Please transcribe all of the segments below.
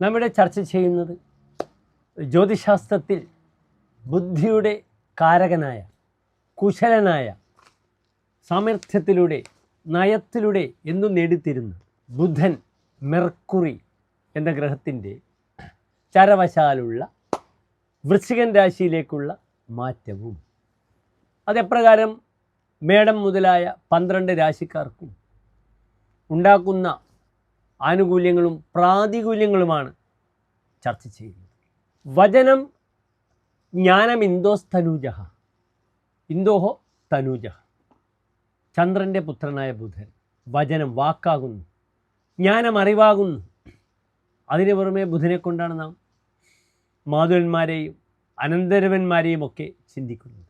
നമ്മുടെ ചർച്ച ചെയ്യുന്നത് ജ്യോതിശാസ്ത്രത്തിൽ ബുദ്ധിയുടെ കാരകനായ കുശലനായ സാമർഥ്യത്തിലൂടെ നയത്തിലൂടെ എന്നും നേടിത്തിരുന്ന ബുധൻ മെർക്കുറി എന്ന ഗ്രഹത്തിന്റെ ചരവശാലുള്ള വൃശ്ചികൻ രാശിയിലേക്കുള്ള മാറ്റവും. അതെപ്രകാരം മേടം മുതലായ പന്ത്രണ്ട് രാശിക്കാർക്കും ഉണ്ടാക്കുന്ന ആനുകൂല്യങ്ങളും പ്രാതികൂല്യങ്ങളുമാണ് ചർച്ച ചെയ്യുന്നത്. വചനം ജ്ഞാനം ഇന്തോസ് തനൂജ ഇന്തോഹോ തനൂജ. ചന്ദ്രന്റെ പുത്രനായ ബുധൻ വചനം വാക്കാകുന്നു. ജ്ഞാനം അറിവാകുന്നു. അതിന് പുറമെ ബുധനെ കൊണ്ടാണ് നാം മാധുരന്മാരെയും അനന്തരവന്മാരെയും ഒക്കെ ചിന്തിക്കുന്നത്.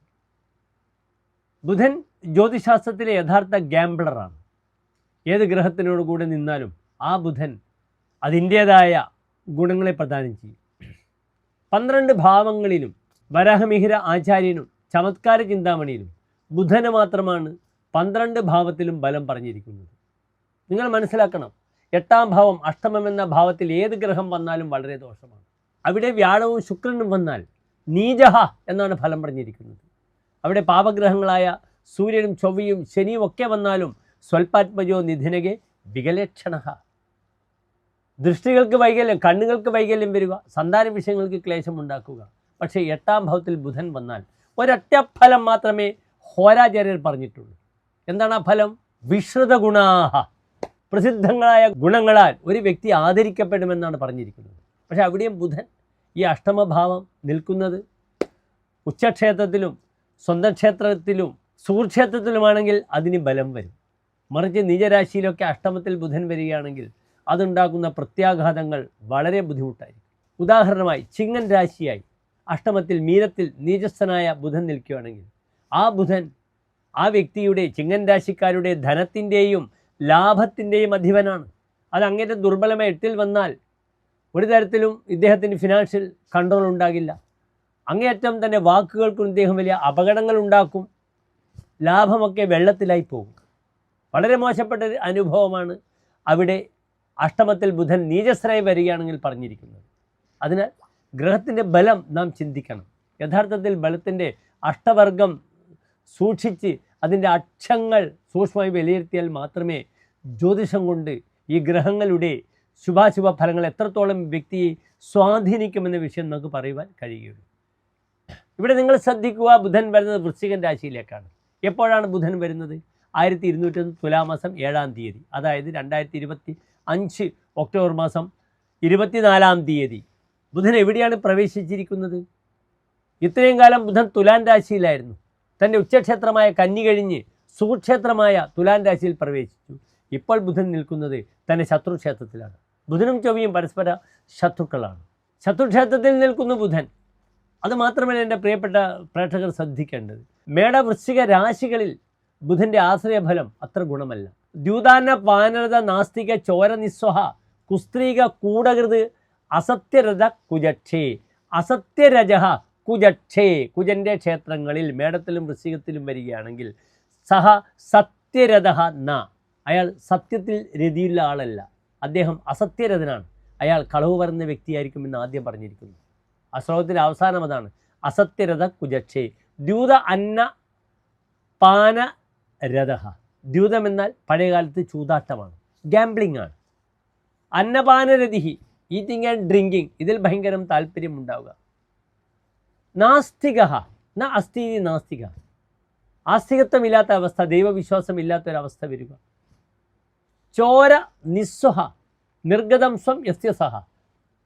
ബുധൻ ജ്യോതിശാസ്ത്രത്തിലെ യഥാർത്ഥ ഗ്യാംബ്ലറാണ് ഏത് ഗ്രഹത്തിനോട് കൂടെ നിന്നാലും ആ ബുധൻ അതിന്റേതായ ഗുണങ്ങളെ പ്രദാനം ചെയ്യും. പന്ത്രണ്ട് ഭാവങ്ങളിലും വരാഹമിഹിര ആചാര്യനും ചമത്കാര ചിന്താമണിയിലും ബുധന് മാത്രമാണ് പന്ത്രണ്ട് ഭാവത്തിലും ബലം പറഞ്ഞിരിക്കുന്നത്. നിങ്ങൾ മനസ്സിലാക്കണം എട്ടാം ഭാവം അഷ്ടമം എന്ന ഭാവത്തിൽ ഏത് ഗ്രഹം വന്നാലും വളരെ ദോഷമാണ്. അവിടെ വ്യാഴവും ശുക്രനും വന്നാൽ നീജഹ എന്നാണ് ഫലം പറഞ്ഞിരിക്കുന്നത്. അവിടെ പാപഗ്രഹങ്ങളായ സൂര്യനും ചൊവ്വയും ശനിയും ഒക്കെ വന്നാലും സ്വൽപാത്മജോ നിധിനകെ വികലക്ഷണ ദൃഷ്ടികൾക്ക് വൈകല്യം കണ്ണുകൾക്ക് വൈകല്യം വരിക സന്താന വിഷയങ്ങൾക്ക് ക്ലേശം ഉണ്ടാക്കുക. പക്ഷേ എട്ടാം ഭാവത്തിൽ ബുധൻ വന്നാൽ ഒരൊറ്റ ഫലം മാത്രമേ ഹോരാചാര്യർ പറഞ്ഞിട്ടുള്ളൂ. എന്താണ് ആ ഫലം? വിശ്രുത ഗുണാഹ. പ്രസിദ്ധങ്ങളായ ഗുണങ്ങളാൽ ഒരു വ്യക്തി ആദരിക്കപ്പെടുമെന്നാണ് പറഞ്ഞിരിക്കുന്നത്. പക്ഷേ അവിടെയും ബുധൻ ഈ അഷ്ടമഭാവം നിൽക്കുന്നത് ഉച്ചക്ഷേത്രത്തിലും സ്വന്തം ക്ഷേത്രത്തിലും സുഹൃക്ഷേത്രത്തിലുമാണെങ്കിൽ അതിന് ബലം വരും. മറിച്ച് നിജരാശിയിലൊക്കെ അഷ്ടമത്തിൽ ബുധൻ വരികയാണെങ്കിൽ അതുണ്ടാക്കുന്ന പ്രത്യാഘാതങ്ങൾ വളരെ ബുദ്ധിമുട്ടായിരിക്കും. ഉദാഹരണമായി ചിങ്ങൻ രാശിയായി അഷ്ടമത്തിൽ മീനത്തിൽ നീചസ്ഥനായ ബുധൻ നിൽക്കുകയാണെങ്കിൽ ആ ബുധൻ ആ വ്യക്തിയുടെ ചിങ്ങൻ രാശിക്കാരുടെ ധനത്തിന്റെയും ലാഭത്തിന്റെയും അധിപനാണ്. അത് അങ്ങേറ്റം ദുർബലമായ എട്ടിൽ വന്നാൽ ഒരു തരത്തിലും ഇദ്ദേഹത്തിന് ഫിനാൻഷ്യൽ കൺട്രോൾ ഉണ്ടാകില്ല. അങ്ങേയറ്റം തന്നെ വാക്കുകൾക്കും ഇദ്ദേഹം വലിയ അപകടങ്ങൾ ഉണ്ടാക്കും. ലാഭമൊക്കെ വെള്ളത്തിലായി പോകും. വളരെ മോശപ്പെട്ട അനുഭവമാണ് അവിടെ അഷ്ടമത്തിൽ ബുധൻ നീചസ്രായി വരികയാണെങ്കിൽ പറഞ്ഞിരിക്കുന്നത്. അതിനാൽ ഗ്രഹത്തിന്റെ ബലം നാം ചിന്തിക്കണം. യഥാർത്ഥത്തിൽ ബലത്തിന്റെ അഷ്ടവർഗം സൂക്ഷിച്ച് അതിന്റെ അക്ഷങ്ങൾ സൂക്ഷ്മമായി വിലയിരുത്തിയാൽ മാത്രമേ ജ്യോതിഷം കൊണ്ട് ഈ ഗ്രഹങ്ങളുടെ ശുഭാശുഭ ഫലങ്ങൾ എത്രത്തോളം വ്യക്തിയെ സ്വാധീനിക്കുമെന്ന വിഷയം നമുക്ക് പറയുവാൻ കഴിയുകയുള്ളൂ. ഇവിടെ നിങ്ങൾ ശ്രദ്ധിക്കുക ബുധൻ വരുന്നത് വൃശ്ചികൻ രാശിയിലേക്കാണ്. എപ്പോഴാണ് ബുധൻ വരുന്നത്? ആയിരത്തി ഇരുന്നൂറ്റൊന്ന് തുലാമാസം ഏഴാം തീയതി. അതായത് രണ്ടായിരത്തി ഇരുപത്തി അഞ്ച് ഒക്ടോബർ മാസം ഇരുപത്തിനാലാം തീയതി. ബുധൻ എവിടെയാണ് പ്രവേശിച്ചിരിക്കുന്നത്? ഇത്രയും കാലം ബുധൻ തുലാൻ രാശിയിലായിരുന്നു. തന്റെ ഉച്ചക്ഷേത്രമായ കന്നി കഴിഞ്ഞ് സുഖക്ഷേത്രമായ തുലാൻ രാശിയിൽ പ്രവേശിച്ചു. ഇപ്പോൾ ബുധൻ നിൽക്കുന്നത് തന്റെ ശത്രുക്ഷേത്രത്തിലാണ്. ബുധനും ചൊവ്വയും പരസ്പര ശത്രുക്കളാണ്. ശത്രുക്ഷേത്രത്തിൽ നിൽക്കുന്ന ബുധൻ. അത് മാത്രമല്ല എന്റെ പ്രിയപ്പെട്ട പ്രേക്ഷകർ ശ്രദ്ധിക്കേണ്ടത്. മേടവൃശ്ചിക രാശികളിൽ ബുധന്റെ ആശ്രയഫലം അത്ര ഗുണമല്ല. ദ്യൂതാന പാനരത നാസ്തിക ചോര നിസ്വഹ കുസ്ത്രീക കൂടകൃത് അസത്യരഥ കുജക്ഷേ. അസത്യരജ കുജക്ഷേ. കുജന്റെ ക്ഷേത്രങ്ങളിൽ മേടത്തിലും വൃശ്ചികത്തിലും വരികയാണെങ്കിൽ സഹ സത്യരഥ ന. അയാൾ സത്യത്തിൽ രതിയുള്ള ആളല്ല. അദ്ദേഹം അസത്യരഥനാണ്. അയാൾ കളവ് പറയുന്ന വ്യക്തിയായിരിക്കുമെന്ന് ആദ്യം പറഞ്ഞിരിക്കുന്നു. ആ ശ്ലോകത്തിന്റെ അവസാനം അതാണ്. അസത്യരഥ കുജക്ഷേ. ദ്യൂത അന്ന പാന രഥ. ദ്യൂതം എന്നാൽ പഴയകാലത്ത് ചൂതാട്ടമാണ്. ഗാംബ്ലിംഗ് ആണ്. അന്നപാനരതിഹി ഈറ്റിംഗ് ആൻഡ് ഡ്രിങ്കിങ് ഇതിൽ ഭയങ്കരം താല്പര്യമുണ്ടാവുക. നാസ്തിക ന അസ്ഥി നാസ്തിക. ആസ്തികത്വമില്ലാത്ത അവസ്ഥ ദൈവവിശ്വാസം ഇല്ലാത്തൊരവസ്ഥ വരിക. ചോര നിസ്വഹ നിർഗതം സ്വം യസ്യ സഹ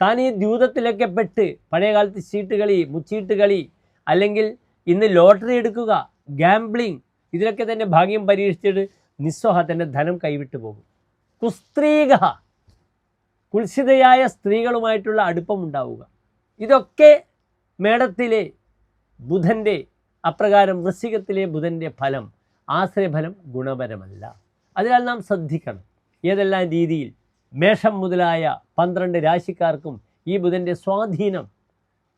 താൻ ഈ ദ്യൂതത്തിലൊക്കെ പെട്ട് പഴയകാലത്ത് ചീട്ടുകളി മുച്ചീട്ടുകളി മുച്ചീട്ട് അല്ലെങ്കിൽ ഇന്ന് ലോട്ടറി എടുക്കുക ഗാംബ്ലിംഗ് ഇതിലൊക്കെ തന്നെ ഭാഗ്യം പരീക്ഷിച്ചിട്ട് നിസ്സഹ തന്റെ ധനം കൈവിട്ടു പോകും. കുസ്ത്രീക കുൽസിതയായ സ്ത്രീകളുമായിട്ടുള്ള അടുപ്പമുണ്ടാവുക. ഇതൊക്കെ മേടത്തിലെ ബുധന്റെ അപ്രകാരം വൃശ്ചികത്തിലെ ബുധന്റെ ഫലം ആശ്രയഫലം ഗുണപരമല്ല. അതിനാൽ നാം ശ്രദ്ധിക്കണം ഏതെല്ലാം രീതിയിൽ മേഷം മുതലായ പന്ത്രണ്ട് രാശിക്കാർക്കും ഈ ബുധന്റെ സ്വാധീനം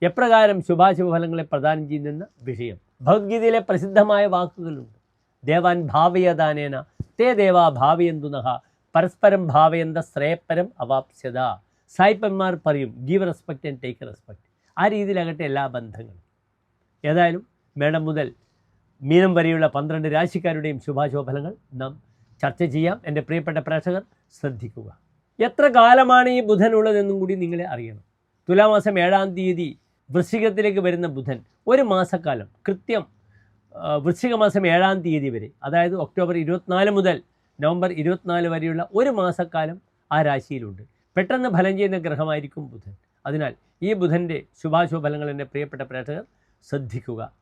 എപ്രകാരം ശുഭാശുഭ ഫലങ്ങളെ പ്രദാനം ചെയ്യുന്നെന്ന വിഷയം. ഭഗവത്ഗീതയിലെ പ്രസിദ്ധമായ വാക്കുകളുണ്ട്. ദേവാൻ ഭാവയദാനേന. തേ ദേവാ ഭാവയന്തുനഹ പരസ്പരം ഭാവയന്ത ശ്രേയപ്പരം അവാപ്സ്യത. സായിപ്പന്മാർ പറയും give respect and take respect ആ രീതിയിലാകട്ടെ എല്ലാ ബന്ധങ്ങളും. ഏതായാലും മേടം മുതൽ മീനം വരെയുള്ള പന്ത്രണ്ട് രാശിക്കാരുടെയും ശുഭാശുഭഫലങ്ങൾ നാം ചർച്ച ചെയ്യാം. എന്റെ പ്രിയപ്പെട്ട പ്രേക്ഷകർ ശ്രദ്ധിക്കുക. എത്ര കാലമാണ് ഈ ബുധനുള്ളതെന്നും കൂടി നിങ്ങളെ അറിയണം. തുലാമാസം ഏഴാം തീയതി വൃശ്ചികത്തിലേക്ക് വരുന്ന ബുധൻ ഒരു മാസക്കാലം. കൃത്യം വൃശ്ചിക മാസം ഏഴാം തീയതി വരെ അതായത് ഒക്ടോബർ ഇരുപത്തിനാല് മുതൽ നവംബർ ഇരുപത്തിനാല് വരെയുള്ള ഒരു മാസക്കാലം ആ രാശിയിലുണ്ട്. പെട്ടെന്ന് ഫലം ചെയ്യുന്ന ഗ്രഹമായിരിക്കും ബുധൻ. അതിനാൽ ഈ ബുധന്റെ ശുഭാശുഭ ഫലങ്ങൾ എന്റെ പ്രിയപ്പെട്ട പ്രേക്ഷകർ ശ്രദ്ധിക്കുക.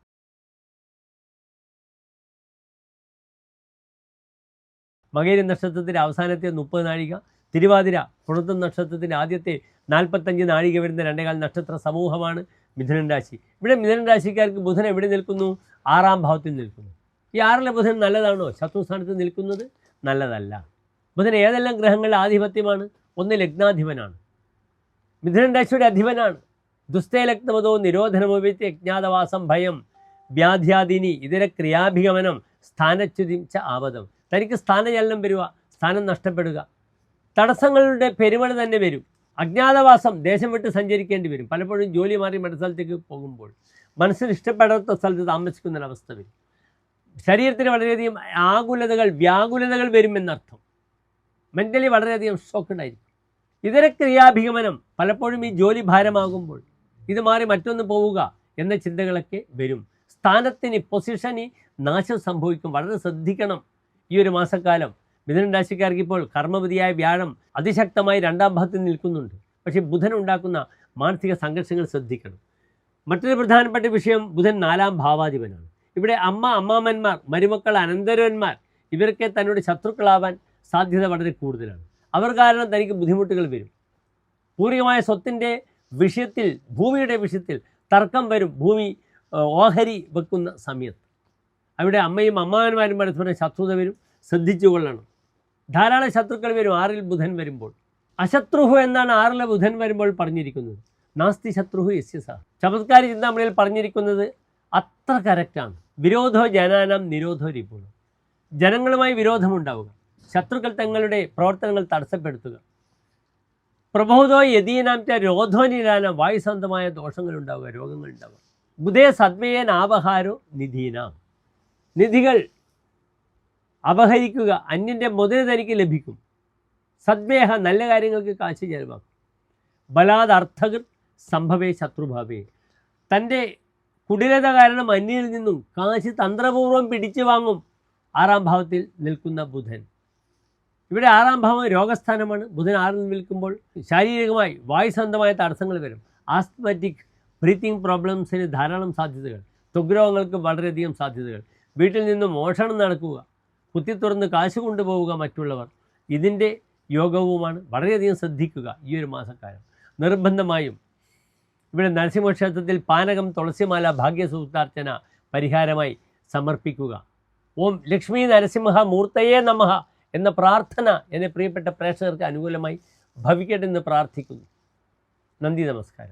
മകേരി നക്ഷത്രത്തിന്റെ അവസാനത്തെ മുപ്പത് നാഴിക തിരുവാതിര പുണത്തം നക്ഷത്രത്തിന്റെ ആദ്യത്തെ നാൽപ്പത്തഞ്ച് നാഴിക വരുന്ന രണ്ടേകാൽ നക്ഷത്ര സമൂഹമാണ്. മിഥുനൻ രാശി. ഇവിടെ മിഥുനൻ രാശിക്കാർക്ക് ബുധൻ എവിടെ നിൽക്കുന്നു? ആറാം ഭാവത്തിൽ നിൽക്കുന്നു. ഈ ആറിലെ ബുധൻ നല്ലതാണോ? ശത്രുസ്ഥാനത്ത് നിൽക്കുന്നത് നല്ലതല്ല. ബുധൻ ഏതെല്ലാം ഗ്രഹങ്ങളുടെ ആധിപത്യമാണ്? ഒന്ന് ലഗ്നാധിപനാണ്. മിഥുനൻ രാശിയുടെ അധിപനാണ്. ദുസ്തേലഗ്നമതോ നിരോധനമോപിച്ച് അജ്ഞാതവാസം ഭയം വ്യാധ്യാദിനി ഇതര ക്രിയാഭിഗമനം സ്ഥാനച്യുതിം ച ആവതം തനിക്ക് സ്ഥാനചലനം വരിക സ്ഥാനം നഷ്ടപ്പെടുക. തടസ്സങ്ങളുടെ പെരുമഴ തന്നെ വരും. അജ്ഞാതവാസം ദേശം വിട്ട് സഞ്ചരിക്കേണ്ടി വരും. പലപ്പോഴും ജോലി മാറി മറ്റു സ്ഥലത്തേക്ക് പോകുമ്പോൾ മനസ്സിന് ഇഷ്ടപ്പെടാത്ത സ്ഥലത്ത് താമസിക്കുന്നൊരവസ്ഥ വരും. ശരീരത്തിന് വളരെയധികം ആകുലതകൾ വ്യാകുലതകൾ വരുമെന്നർത്ഥം. മെന്റലി വളരെയധികം ഷോക്കുണ്ടായിരിക്കും ഇതര ക്രിയാഭിഗമനം പലപ്പോഴും ഈ ജോലി ഭാരമാകുമ്പോൾ ഇത് മാറി മറ്റൊന്ന് പോവുക എന്ന ചിന്തകളൊക്കെ വരും. സ്ഥാനത്തിന് പൊസിഷന് നാശം സംഭവിക്കും. വളരെ ശ്രദ്ധിക്കണം ഈ ഒരു മാസക്കാലം. മിഥുനൻ രാശിക്കാർക്ക് ഇപ്പോൾ കർമ്മപതിയായ വ്യാഴം അതിശക്തമായി രണ്ടാം ഭാഗത്ത് നിൽക്കുന്നുണ്ട്. പക്ഷേ ബുധൻ ഉണ്ടാക്കുന്ന മാനസിക സംഘർഷങ്ങൾ ശ്രദ്ധിക്കണം. മറ്റൊരു പ്രധാനപ്പെട്ട വിഷയം ബുധൻ നാലാം ഭാവാധിപനാണ്. ഇവിടെ അമ്മ അമ്മാമന്മാർ മരുമക്കൾ അനന്തരവന്മാർ ഇവരൊക്കെ തന്നോട് ശത്രുക്കളാവാൻ സാധ്യത വളരെ കൂടുതലാണ്. അവർ കാരണം തനിക്ക് ബുദ്ധിമുട്ടുകൾ വരും. പൂർവികമായ സ്വത്തിന്റെ വിഷയത്തിൽ ഭൂമിയുടെ വിഷയത്തിൽ തർക്കം വരും. ഭൂമി ഓഹരി വെക്കുന്ന സമയത്ത്. അവിടെ അമ്മയും അമ്മാവന്മാരും പരസ്പരം ശത്രുത വരും. ശ്രദ്ധിച്ചു കൊള്ളണം ധാരാളം ശത്രുക്കൾ വരും ആറിൽ ബുധൻ വരുമ്പോൾ. അശത്രുഹു എന്നാണ് ആറിലെ ബുധൻ വരുമ്പോൾ പറഞ്ഞിരിക്കുന്നത്. നാസ്തി ശത്രുഹു യസ്യ സഹ ചമത്കാരി ചിന്താമണിയിൽ പറഞ്ഞിരിക്കുന്നത് അത്ര കറക്റ്റാണ് വിരോധോ ജനാനാം നിരോധോ റിപുണം ജനങ്ങളുമായി വിരോധമുണ്ടാവുക. ശത്രുക്കൾ തങ്ങളുടെ പ്രവർത്തനങ്ങൾ തടസ്സപ്പെടുത്തുക. പ്രബോധോ യതീനാംറ്റ രോധോനിരാന വായുസന്ധമായ രോഗങ്ങൾ ഉണ്ടാവുക. ബുധേ സദ്മേയൻ ആപഹാരോ നിധീനാം. നിധികൾ അപഹരിക്കുക അന്യന്റെ മുതൽ തനിക്ക് ലഭിക്കും. സദ്മേഹ നല്ല കാര്യങ്ങൾക്ക് കാശ് ചെലവാക്കും. ബലാത് സംഭവേ ശത്രുഭാവേ. തന്റെ കുടിലത കാരണം അന്യനിൽ നിന്നും കാശ് തന്ത്രപൂർവം പിടിച്ചു വാങ്ങും ആറാം ഭാവത്തിൽ നിൽക്കുന്ന ബുധൻ. ഇവിടെ ആറാം ഭാവം രോഗസ്ഥാനമാണ്. ബുധൻ ആറിൽ നിൽക്കുമ്പോൾ ശാരീരികമായി വായുസന്ധമായ തടസ്സങ്ങൾ വരും. ആസ്മറ്റിക് ബ്രീത്തിങ് പ്രോബ്ലംസിന് ധാരാളം സാധ്യതകൾ. ത്വഗ്രോഗങ്ങൾക്ക് വളരെയധികം സാധ്യതകൾ. വീട്ടിൽ നിന്നും മോഷണം നടക്കുക. കുത്തി തുറന്ന് കാശ് കൊണ്ടുപോവുക മറ്റുള്ളവർ. ഇതിന്റെ യോഗവുമാണ് വളരെയധികം ശ്രദ്ധിക്കുക ഈ ഒരു മാസക്കാലം. നിർബന്ധമായും ഇവിടെ നരസിംഹക്ഷേത്രത്തിൽ പാനകം തുളസിമാല ഭാഗ്യസൂക്താർച്ചന പരിഹാരമായി സമർപ്പിക്കുക. ഓം ലക്ഷ്മി നരസിംഹ മൂർത്തയേ നമഃ എന്ന പ്രാർത്ഥന എന്നെ പ്രിയപ്പെട്ട പ്രേക്ഷകർക്ക് അനുകൂലമായി ഭവിക്കട്ടെ എന്ന് പ്രാർത്ഥിക്കുന്നു. നന്ദി നമസ്കാരം.